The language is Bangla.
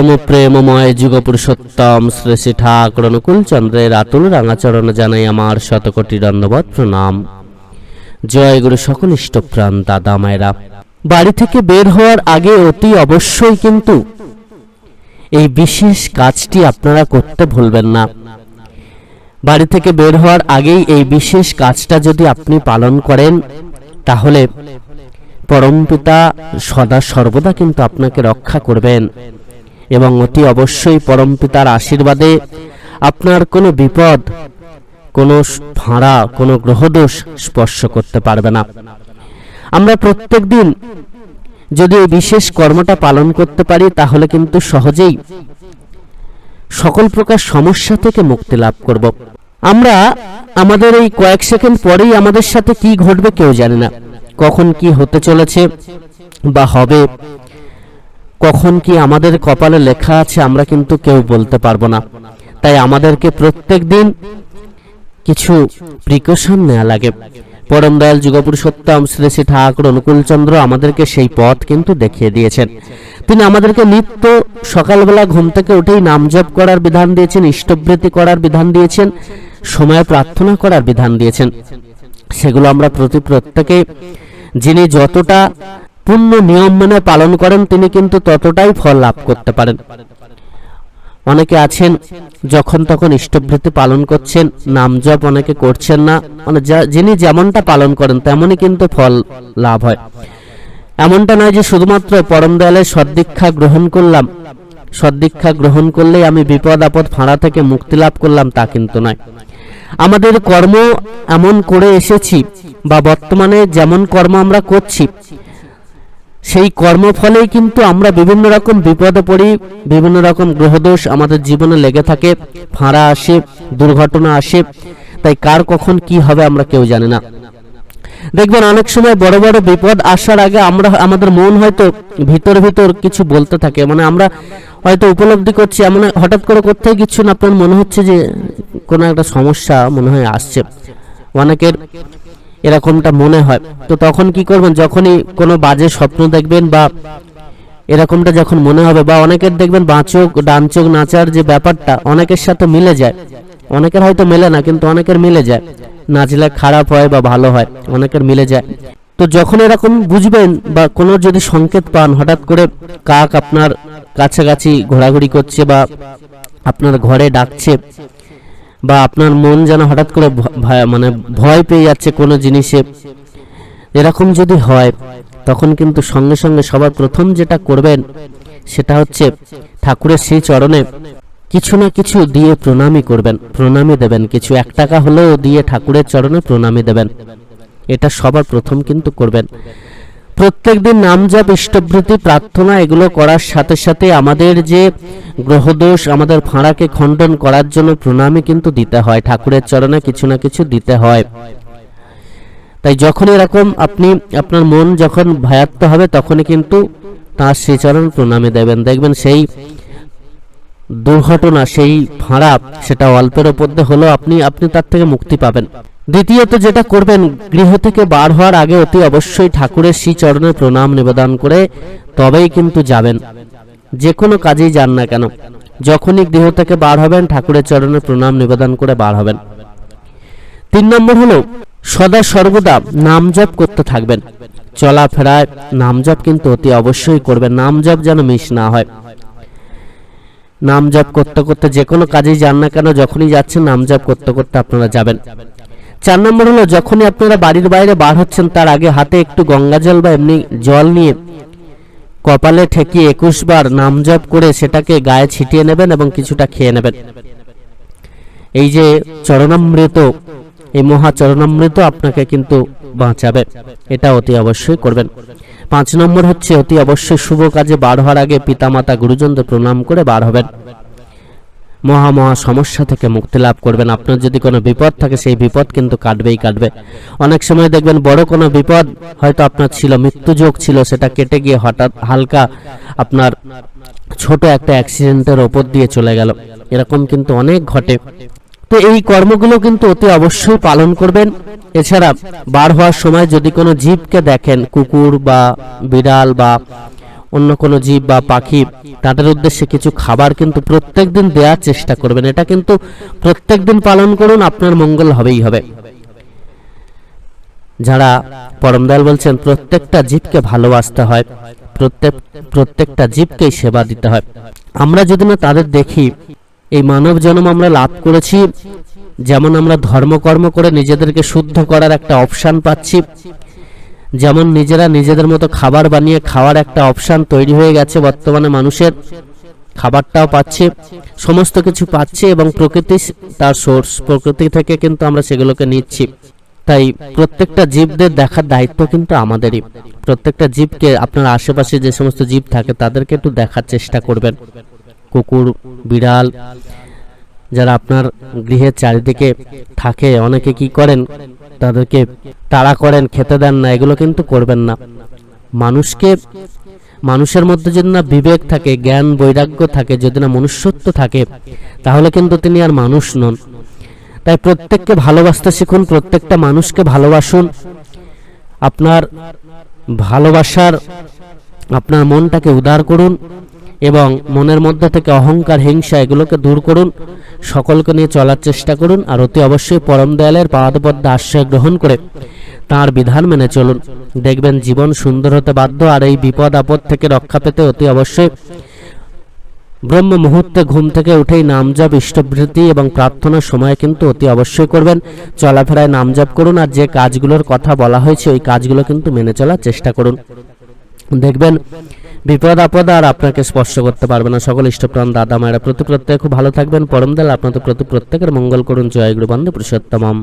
পরম প্রেমময় যুগ পুরুষোত্তম শ্রী শ্রী ঠাকুর অনুকূল আতুল রাঙাচরণ জানাই আমার শতকোটি দণ্ডবত প্রণাম। জয় গুরু সকল ইষ্টপ্রাণ দাদা মায়েরা। বাড়ি থেকে বের হওয়ার আগে অতি অবশ্যই কিন্তু এই বিশেষ কাজটি আপনারা করতে ভুলবেন না। বাড়ি থেকে বের হওয়ার আগেই এই বিশেষ কাজটা যদি আপনি পালন করেন, তাহলে পরমপিতা সদা সর্বদা কিন্তু আপনাকে রক্ষা করবেন। এবং অতি অবশ্যই পরমপিতার আশীর্বাদে আপনার কোনো বিপদ, কোনো ভাড়া কোনো গ্রহদোষ স্পর্শ করতে পারবে না। আমরা প্রত্যেক দিন যদি এই বিশেষ কর্মটা পালন করতে পারি, তাহলে কিন্তু সহজেই সকল প্রকার সমস্যা থেকে মুক্তি লাভ করব। আমরা আমাদের এই কয়েক সেকেন্ড পরেই আমাদের সাথে কি ঘটবে কেউ জানে না। কখন কি হতে চলেছে বা হবে কখন কি আমাদের কপালে লেখা আছে, আমরা কিন্তু কেউ বলতে পারব না। তাই আমাদেরকে প্রত্যেক দিন কিছু প্রিকশন নেওয়া লাগে। পরম দয়াল যুগপুরুষোত্তম শ্রী শ্রী ঠাকুর অনুকূলচন্দ্র আমাদেরকে সেই পথ কিন্তু দেখিয়ে দিয়েছেন। তিনি আমাদেরকে নিত্য সকালবেলা ঘুম থেকে উঠেই নাম জপ করার বিধান দিয়েছেন, ইষ্টবৃত্তি করার বিধান দিয়েছেন, সময় প্রার্থনা করার বিধান দিয়েছেন। সেগুলো আমরা প্রতি প্রত্যেকে, যিনি যতটা পূর্ণ নিয়ম মেনে পালন করেন, তিনি কিন্তু ততটাই ফল লাভ করতে পারেন। অনেকে আছেন, যখন তখন ইষ্টভৃতি পালন করছেন, নাম জপ অনেকে করছেন না মানে যিনি যেমনটা পালন করেন, তেমনই কিন্তু ফল লাভ হয়। এমনটা নয় যে শুধুমাত্র পরম দয়ালের সদ্দীক্ষা গ্রহণ করলাম, সদ্দীক্ষা গ্রহণ করলেই আমি বিপদ আপদ ফাঁড়া থেকে মুক্তি লাভ করলাম, তা কিন্তু নয়। আমাদের কর্ম এমন করে এসেছি, বা বর্তমানে যেমন কর্ম আমরা করছি সেই কর্মফলেই কিন্তু আমরা বিভিন্ন রকম বিপদে পড়ি, বিভিন্ন রকম গ্রহদোষ আমাদের জীবনে লেগে থাকে, ফাঁড়া আসে, দুর্ঘটনা আসে, তাই কার কখন কি হবে আমরা কেউ জানি না। দেখবেন অনেক সময় বড় বড় বিপদ আসার আগে আমরা, আমাদের মন হয়তো ভিতর ভিতর কিছু বলতে থাকে মানে আমরা হয়তো উপলব্ধি করছি, এমন হঠাৎ করে কোথায় কিছু না, আপনার মনে হচ্ছে যে কোনো একটা সমস্যা মনে হয় আসছে। অনেকের এরকমটা মনে হয়। তো তখন কি করবেন? যখনই কোনো বাজে স্বপ্ন দেখবেন বা এরকমটা যখন মনে হবে বা অনেকের দেখবেন বাঁচক ডান চোখ নাচার যে ব্যাপারটা অনেকের সাথে মিলে যায়। অনেকের হয়তো মেলে না, কিন্তু অনেকের মিলে যায়। নাচলে খারাপ হয় বা ভালো হয়, অনেকের মিলে যায়। তো যখন এরকম বুঝবেন বা কোনো যদি সংকেত পান, হঠাৎ করে কাক আপনার কাছাকাছি ঘোরাঘুরি করছে বা আপনার ঘরে ডাকছে বা আপনার মন যেন হঠাৎ করে মানে ভয় পেয়ে যাচ্ছে কোনো জিনিসে। এরকম যদি হয়, তখন কিন্তু সঙ্গে সঙ্গে সবার প্রথম যেটা করবেন, সেটা হচ্ছে ঠাকুরের সেই চরণে কিছু না কিছু দিয়ে প্রণামী করবেন প্রণামী দেবেন। কিছু এক টাকা হলেও দিয়ে ঠাকুরের চরণে প্রণামী দেবেন। এটা সবার প্রথম কিন্তু করবেন। প্রত্যেকদিন নাম জপ, ইষ্টভৃতি, প্রার্থনা, এগুলো করার সাথে সাথে আমাদের যে গ্রহদোষ, আমাদের ফাঁড়াকে খণ্ডন করার জন্য প্রণামী কিন্তু দিতে হয়, ঠাকুরের চরণে কিছু না কিছু দিতে হয়। তাই যখন এরকম আপনি, আপনার মন যখন ভয়াত্ম হবে, তখনই কিন্তু তার শ্রীচরণ প্রণামী দেবেন। দেখবেন সেই দুর্ঘটনা, সেই ফাঁড়া, সেটা অল্পের ওপর দিয়ে হলেও আপনি আপনি তার থেকে মুক্তি পাবেন। দ্বিতীয়ত যেটা করবেন, গৃহ থেকে বার হওয়ার আগে অতি অবশ্যই ঠাকুরের শ্রী চরণে প্রণাম নিবেদন করে তবেই কিন্তু যাবেন। যে কোনো কাজেই যান না কেন। যখনই গৃহ থেকে বার হবেন, ঠাকুরের চরণে প্রণাম নিবেদন করে বার হবেন। তিন নম্বর হলো, সদা সর্বদা নাম জপ করতে থাকবেন। চলাফেরায় নাম জপ কিন্তু অতি অবশ্যই করবেন। নাম জপ যেন মিস না হয়। নাম জপ করতে করতে যে কোনো কাজেই যান না কেন, যখনই যাচ্ছেন, নাম জপ করতে করতে আপনারা যাবেন। চার নম্বর হলো, যখনই আপনারা বাড়ির বাইরে বার হচ্ছেন, তার আগে হাতে একটু গঙ্গা জল বা এমনি জল নিয়ে কপালে ঠেকিয়ে একুশ বার নাম জপ করে সেটাকে গায়ে ছিটিয়ে নেবেন এবং কিছুটা খেয়ে নেবেন। এই যে চরণামৃত, এই মহা চরণামৃত আপনাকে কিন্তু বাঁচাবে। এটা অতি অবশ্যই করবেন। পাঁচ নম্বর হচ্ছে, অতি অবশ্যই শুভ কাজে বার হওয়ার আগে পিতামাতা গুরুজনদের প্রণাম করে বার হবেন। মহা মহা সমস্যা থেকে মুক্তি লাভ করবেন। আপনার যদি কোনো বিপদ থাকে, সেই বিপদ কিন্তু কাটবেই কাটবে। অনেক সময় দেখবেন বড় কোনো বিপদ হয়তো আপনার ছিল, মৃত্যুযোগ ছিল, সেটা কেটে গিয়ে হঠাৎ হালকা আপনার ছোট একটা অ্যাক্সিডেন্টের ওপর দিয়ে চলে গেল। এরকম কিন্তু অনেক ঘটে। তো এই কর্মগুলো কিন্তু অতি অবশ্যই পালন করবেন। এছাড়া বার হওয়ার সময় যদি কোনো জীবকে দেখেন, কুকুর বা বিড়াল বা অন্য কোনো জীব বা পাখি তাদের উদ্দেশ্যে কিছু খাবার কিন্তু প্রত্যেক দিন দেওয়ার চেষ্টা করবেন। এটা কিন্তু প্রত্যেক দিন পালন করুন, আপনার মঙ্গল হবেই হবে। যারা পরমদয়াল বলছেন, প্রত্যেকটা জীবকে ভালোবাসতে হয়, প্রত্যেক, প্রত্যেকটা জীবকেই সেবা দিতে হয়। আমরা যদি না তাদের দেখি, এই মানব জন্ম আমরা লাভ করেছি, যেমন আমরা ধর্মকর্ম করে নিজেদেরকে শুদ্ধ করার একটা অপশান পাচ্ছি যেমন নিজেরা নিজেদের মতো খাবার বানিয়ে খাওয়ার একটা অপশান তৈরি হয়ে গেছে বর্তমানে মানুষের। খাবারটাও পাচ্ছে, সমস্ত কিছু পাচ্ছে এবং প্রকৃতি তার সোর্স প্রকৃতি থেকে কিন্তু আমরা সেগুলোকে নিচ্ছি। তাই প্রত্যেকটা জীবদের দেখার দায়িত্ব কিন্তু আমাদেরই। প্রত্যেকটা জীবকে আপনার আশেপাশে যে সমস্ত জীব থাকে তাদেরকে একটু দেখার চেষ্টা করবেন। কুকুর, বিড়াল, যারা আপনার গৃহের চারিদিকে থাকে, অনেকে কি করেন? তাদেরকে তাড়া করেন, খেতে দেন না, এগুলো কিন্তু করবেন না। মানুষকে, মানুষের মধ্যে যদি না বিবেক থাকে, জ্ঞান, বৈরাগ্য থাকে, যদি না মনুষ্যত্ব থাকে, তাহলে কিন্তু তিনি আর মানুষ নন। তাই প্রত্যেককে ভালোবাসতে শিখুন, প্রত্যেকটা মানুষকে ভালোবাসুন। আপনার ভালোবাসার, আপনার মনটাকে উদার করুন। এবং মনের মধ্যে থেকে অহংকার, হিংসা এগুলোকে দূর করুন। সকলকে নিয়ে চলার চেষ্টা করুন আর অতি অবশ্যই পরম দয়ালের পাদপদ্মে আশ্রয় গ্রহণ করে তার বিধান মেনে চলুন। দেখবেন জীবন সুন্দর হতে বাধ্য আর এই বিপদ আপদ থেকে রক্ষা পেতে অতি অবশ্যই ব্রহ্ম মুহূর্তে ঘুম থেকে উঠেই নামজপ ইষ্টবৃত্তি এবং প্রার্থনার সময় কিন্তু অতি অবশ্যই করবেন। চলাফেরায় নামজপ করুন আর যে কাজগুলোর কথা বলা হয়েছে, ওই কাজগুলো কিন্তু মেনে চলার চেষ্টা করুন। দেখবেন বিপদ, আপদ আর আপনাকে স্পর্শ করতে পারবে না। সকল ইষ্টপ্রাণ দাদা মায়েরা প্রতি প্রত্যেক খুব ভালো থাকবেন। পরম পরমদাল আপনাদের প্রতি প্রত্যেকের মঙ্গল করুন। জয় গুরু বন্ধু পুরুষোত্তমম